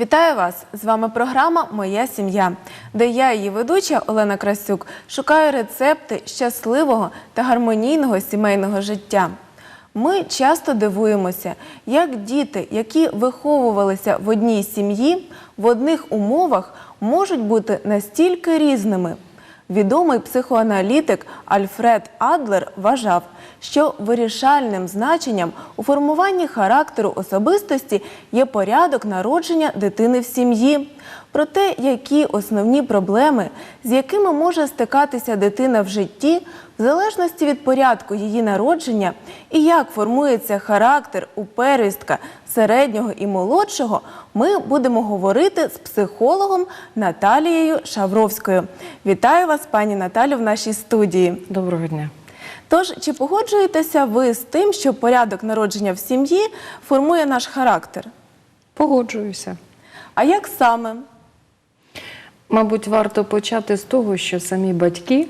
Вітаю вас! З вами програма Моя сім'я, де я, її ведуча Олена Красюк, шукаю рецепти щасливого та гармонійного сімейного життя. Ми часто дивуємося, як діти, які виховувалися в одній сім'ї, в одних умовах можуть бути настільки різними. Відомий психоаналітик Альфред Адлер вважав, що вирішальним значенням у формуванні характеру особистості є порядок народження дитини в сім'ї. Про те, які основні проблеми, з якими може стикатися дитина в житті, в залежності від порядку її народження, і як формується характер у первістка середнього і молодшого, ми будемо говорити з психологом Наталією Шавровською. Вітаю вас, пані Наталю, в нашій студії. Доброго дня. Тож, чи погоджуєтеся ви з тим, що порядок народження в сім'ї формує наш характер? Погоджуюся. А як саме? Мабуть, варто почати з того, що самі батьки,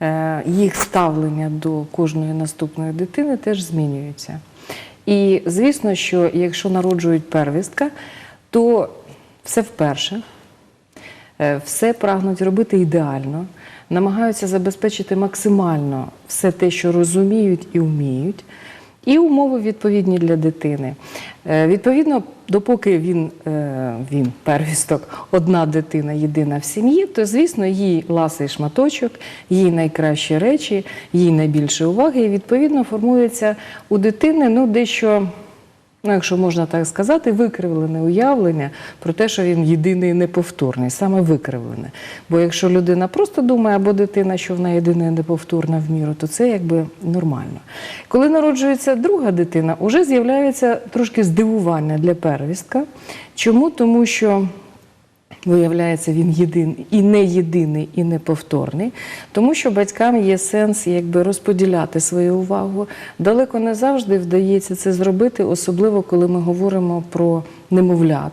е, їх ставлення до кожної наступної дитини теж змінюються. І звісно, що якщо народжують первістка, то все вперше, все прагнуть робити ідеально, намагаються забезпечити максимально все те, що розуміють і вміють. І умови відповідні для дитини. Е, Відповідно, допоки він, е, він первісток, одна дитина єдина в сім'ї, то звісно їй ласий шматочок, їй найкращі речі, їй найбільше уваги, і відповідно формується у дитини ну, дещо. Ну, якщо можна так сказати, викривлене уявлення про те, що він єдиний і неповторний, саме викривлене. Бо якщо людина просто думає, або дитина, що вона єдина і неповторна в міру, то це якби нормально. Коли народжується друга дитина, вже з'являється трошки здивування для первістка. Чому? Тому що Виявляється, він єдиний і не єдиний, і неповторний, тому що батькам є сенс якби розподіляти свою увагу. Далеко не завжди вдається це зробити, особливо коли ми говоримо про немовлят.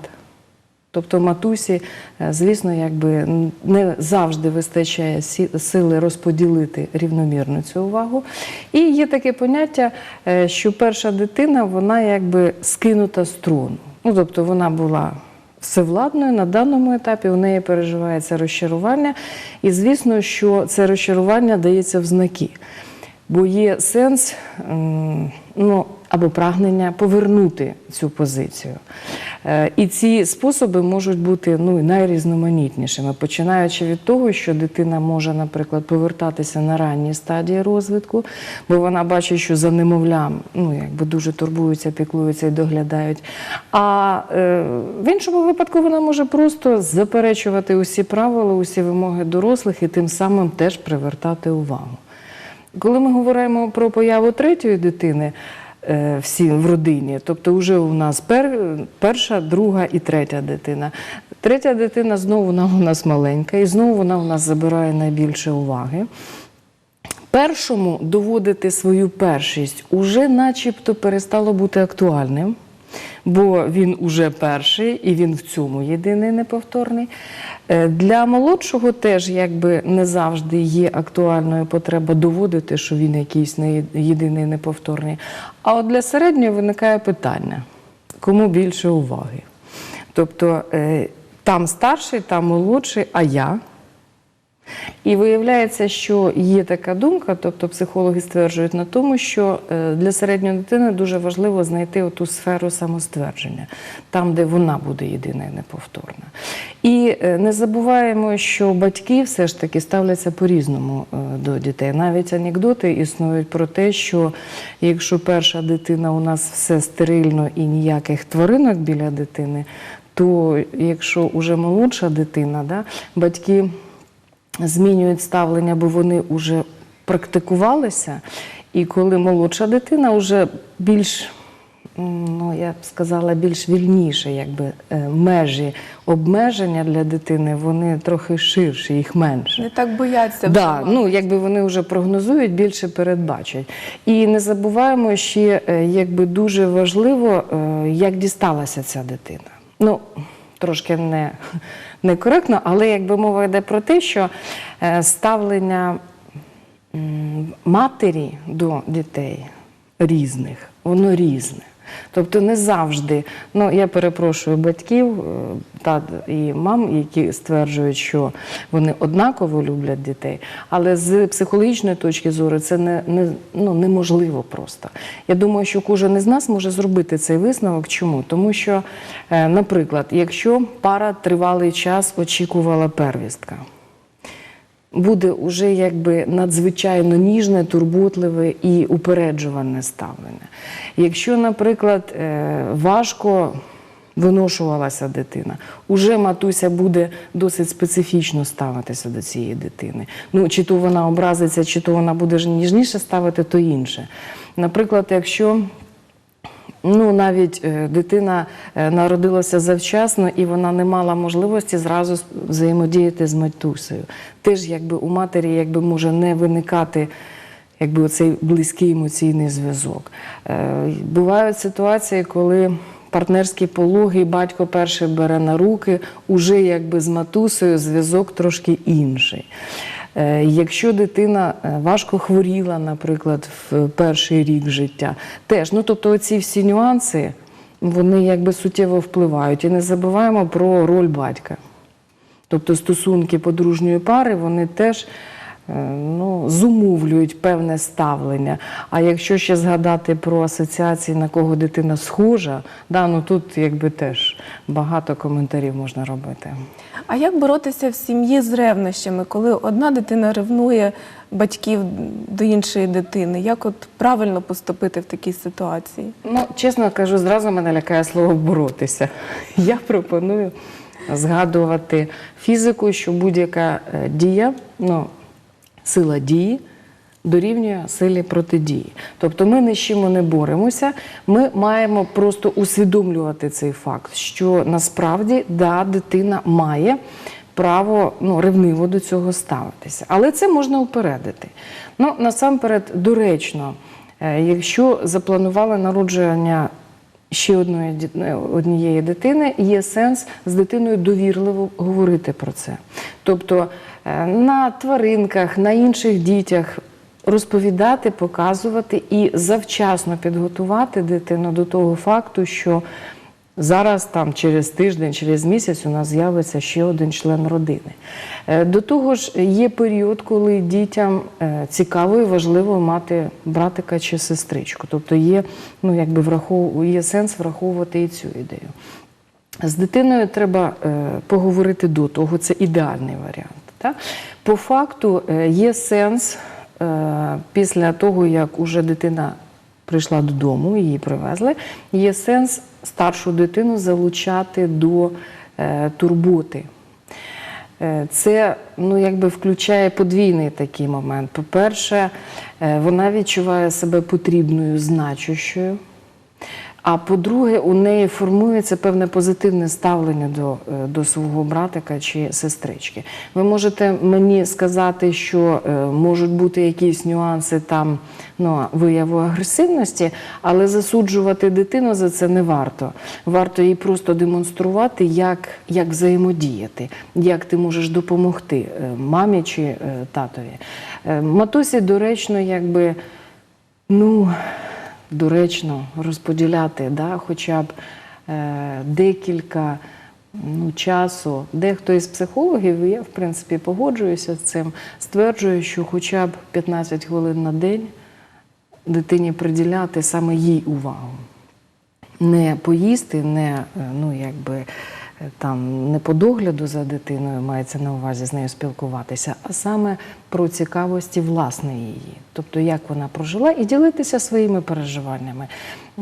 Тобто матусі, е, звісно, якби не завжди вистачає сили розподілити рівномірно цю увагу. І є таке поняття, е, що перша дитина вона якби скинута з. Ну, тобто вона була всевладною на даному етапі, у неї переживається розчарування. І звісно, що це розчарування дається в знаки. Бо є сенс ну, або прагнення повернути цю позицію. Е, І ці способи можуть бути ну, найрізноманітнішими, починаючи від того, що дитина може, наприклад, повертатися на ранній стадії розвитку, бо вона бачить, що за немовлям ну, якби дуже турбуються, піклуються і доглядають. А е, в іншому випадку вона може просто заперечувати усі правила, усі вимоги дорослих і тим самим теж привертати увагу. Коли ми говоримо про появу третьої дитини всі в родині, тобто вже у нас пер, перша, друга і третя дитина. Третя дитина знову вона у нас маленька, і знову вона у нас забирає найбільше уваги. Першому доводити свою першість уже начебто перестало бути актуальним, бо він уже перший і він в цьому єдиний неповторний. Е, Для молодшого теж якби не завжди є актуальною потреба доводити, що він якийсь не єдиний неповторний. А от для середнього виникає питання, кому більше уваги. Тобто е, там старший, там молодший, а я. І виявляється, що є така думка, тобто психологи стверджують на тому, що е, для середньої дитини дуже важливо знайти ту сферу самоствердження, там, де вона буде єдина і неповторна. І е, не забуваємо, що батьки все ж таки ставляться по-різному е, до дітей. Навіть анекдоти існують про те, що якщо перша дитина у нас все стерильно і ніяких тваринок біля дитини, то якщо вже молодша дитина, да, батьки змінюють ставлення, бо вони вже практикувалися. І коли молодша дитина вже більш, ну я б сказала, більш вільніше, якби е, межі обмеження для дитини, вони трохи ширші, їх менше. Не так бояться. Да, ну якби вони вже прогнозують, більше передбачать. І не забуваємо ще, е, якби дуже важливо, е, як дісталася ця дитина. Ну, трошки не, некоректно, але якби мова йде про те, що е, ставлення матері до дітей різних, воно різне. Тобто не завжди, ну я перепрошую батьків е, тат і мам, які стверджують, що вони однаково люблять дітей, але з психологічної точки зору це не, не, ну, неможливо просто. Я думаю, що кожен із нас може зробити цей висновок. Чому? Тому що, е, наприклад, якщо пара тривалий час очікувала первістка буде уже якби надзвичайно ніжне, турботливе і упереджуване ставлення. Якщо, наприклад, е, важко виношувалася дитина, уже матуся буде досить специфічно ставитися до цієї дитини. Ну, чи то вона образиться, чи то вона буде ніжніше ставити, то інше. Наприклад, якщо Ну, навіть е, дитина е, народилася завчасно, і вона не мала можливості зразу взаємодіяти з матусею. Теж якби у матері якби може не виникати якби оцей близький емоційний зв'язок. Е, Бувають ситуації, коли партнерські пологи, батько перший бере на руки, уже якби з матусею зв'язок трошки інший. Е, Якщо дитина е, важко хворіла, наприклад, в перший рік життя, теж ну тобто ці всі нюанси вони якби суттєво впливають. І не забуваємо про роль батька. Тобто стосунки подружньої пари вони теж е, ну, зумовлюють певне ставлення. А якщо ще згадати про асоціації, на кого дитина схожа, да, ну тут якби теж багато коментарів можна робити. А як боротися в сім'ї з ревнощами, коли одна дитина ревнує батьків до іншої дитини? Як от правильно поступити в такій ситуації? Ну, чесно кажу, зразу мене лякає слово боротися. Я пропоную згадувати фізику, що будь-яка е, дія, ну, сила дії дорівнює силі протидії. Тобто ми ні з чим не боремося, ми маємо просто усвідомлювати цей факт, що насправді да, дитина має право ну, ревниво до цього ставитися. Але це можна упередити. Ну, насамперед, доречно, е, якщо запланували народження ще одної е, однієї дитини, є сенс з дитиною довірливо говорити про це. Тобто на тваринках, на інших дітях розповідати, показувати і завчасно підготувати дитину до того факту, що Зараз там через тиждень, через місяць у нас з'явиться ще один член родини. Е, До того ж, є період, коли дітям е, цікаво і важливо мати братика чи сестричку. Тобто є, ну, якби врахов... є сенс враховувати і цю ідею. З дитиною треба е, поговорити до того, це ідеальний варіант. Так? По факту е, є сенс е, після того, як уже дитина прийшла додому, її привезли, є сенс старшу дитину залучати до е, турботи. Це ну, якби включає подвійний такий момент. По-перше, вона відчуває себе потрібною, значущою. А по-друге, у неї формується певне позитивне ставлення до, е, до свого братика чи сестрички. Ви можете мені сказати, що е, можуть бути якісь нюанси там ну, вияву агресивності, але засуджувати дитину за це не варто. Варто їй просто демонструвати, як, як взаємодіяти, як ти можеш допомогти е, мамі чи татові. Матусі доречно, якби. Ну, доречно розподіляти, да, хоча б е, декілька ну, часу. Дехто із психологів, я в принципі погоджуюся з цим, стверджує, що хоча б 15 хвилин на день дитині приділяти саме їй увагу. Не поїсти, не е, ну, якби. Там не по догляду за дитиною мається на увазі з нею спілкуватися, а саме про цікавості власне її, тобто як вона прожила, і ділитися своїми переживаннями.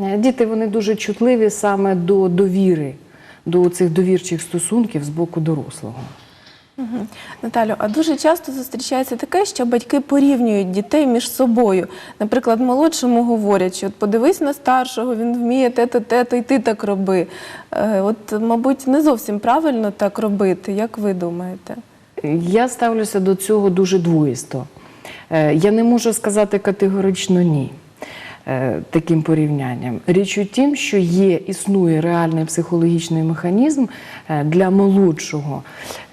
Е, Діти вони дуже чутливі саме до довіри, до цих довірчих стосунків з боку дорослого. Наталю, а дуже часто зустрічається таке, що батьки порівнюють дітей між собою. Наприклад, молодшому говорять, що подивись на старшого, він вміє те-то, те-то, і ти так роби. Е, От, мабуть, не зовсім правильно так робити. Як ви думаєте? Я ставлюся до цього дуже двоїсто. Е, Я не можу сказати категорично ні. Е, таким порівнянням. Річ у тім, що є, існує реальний психологічний механізм е, для молодшого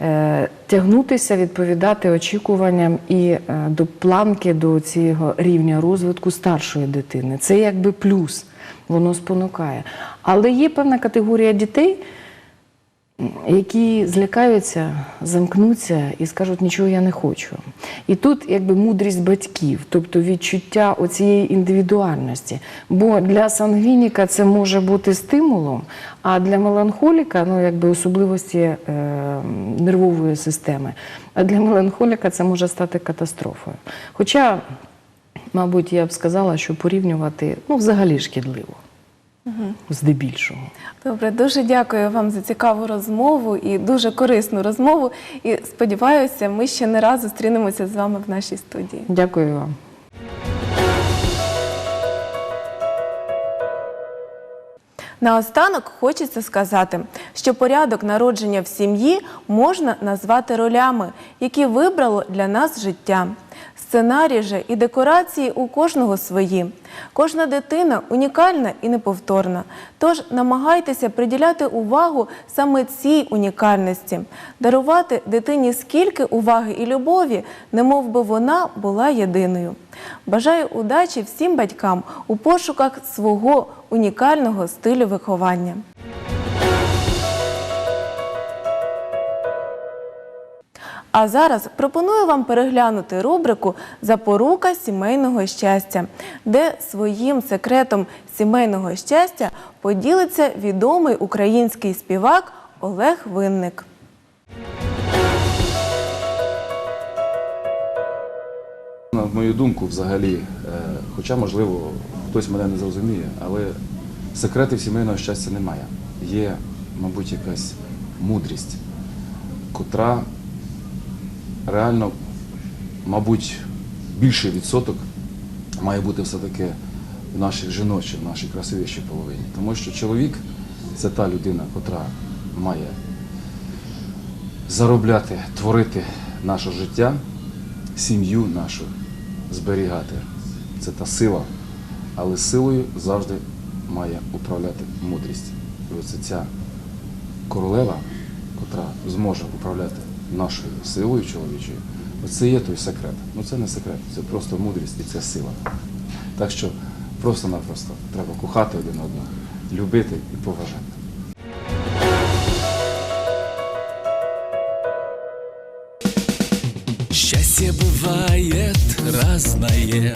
е, тягнутися, відповідати очікуванням і до планки до цього рівня розвитку старшої дитини. Це якби плюс, воно спонукає. Але є певна категорія дітей, які злякаються, замкнуться і скажуть, нічого я не хочу. І тут якби мудрість батьків, тобто відчуття оцієї індивідуальності. Бо для сангвініка це може бути стимулом, а для меланхоліка, ну якби особливості е, нервової системи, а для меланхоліка це може стати катастрофою. Хоча, мабуть, я б сказала, що порівнювати ну, взагалі шкідливо. Здебільшого. Добре, дуже дякую вам за цікаву розмову і дуже корисну розмову. І сподіваюся, ми ще не раз зустрінемося з вами в нашій студії. Дякую вам. Наостанок хочеться сказати, що порядок народження в сім'ї можна назвати ролями, які вибрало для нас життя. Сценарій же і декорації у кожного свої. Кожна дитина унікальна і неповторна. Тож намагайтеся приділяти увагу саме цій унікальності, дарувати дитині скільки уваги і любові, немов би вона була єдиною. Бажаю удачі всім батькам у пошуках свого унікального стилю виховання. А зараз пропоную вам переглянути рубрику Запорука сімейного щастя, де своїм секретом сімейного щастя поділиться відомий український співак Олег Винник. На мою думку, взагалі, е, хоча, можливо, хтось мене не зрозуміє, але секретів сімейного щастя немає. Є, мабуть, якась мудрість, котра реально, мабуть, більший відсоток має бути все-таки в нашій жіночій, в нашій красивішій половині. Тому що чоловік це та людина, котра має заробляти, творити наше життя, сім'ю нашу зберігати. Це та сила, але силою завжди має управляти мудрість. І оце ця королева, котра зможе управляти нашою силою чоловічою, оце є той секрет. Ну це не секрет, це просто мудрість і це сила. Так що просто-напросто треба кохати один одного, любити і поважати. Счастье бывает разное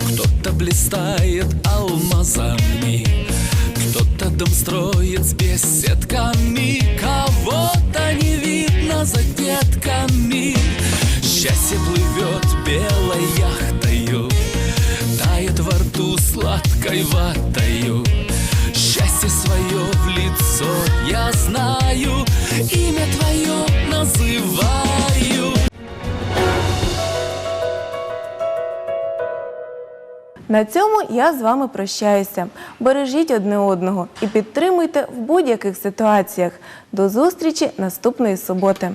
Кто-то блистает алмазами Кто-то дом строит с беседками Кого-то не за детками. Счастье плывет белой яхтою Тает во рту сладкой ватою На цьому я з вами прощаюся. Бережіть одне одного і підтримуйте в будь-яких ситуаціях. До зустрічі наступної суботи.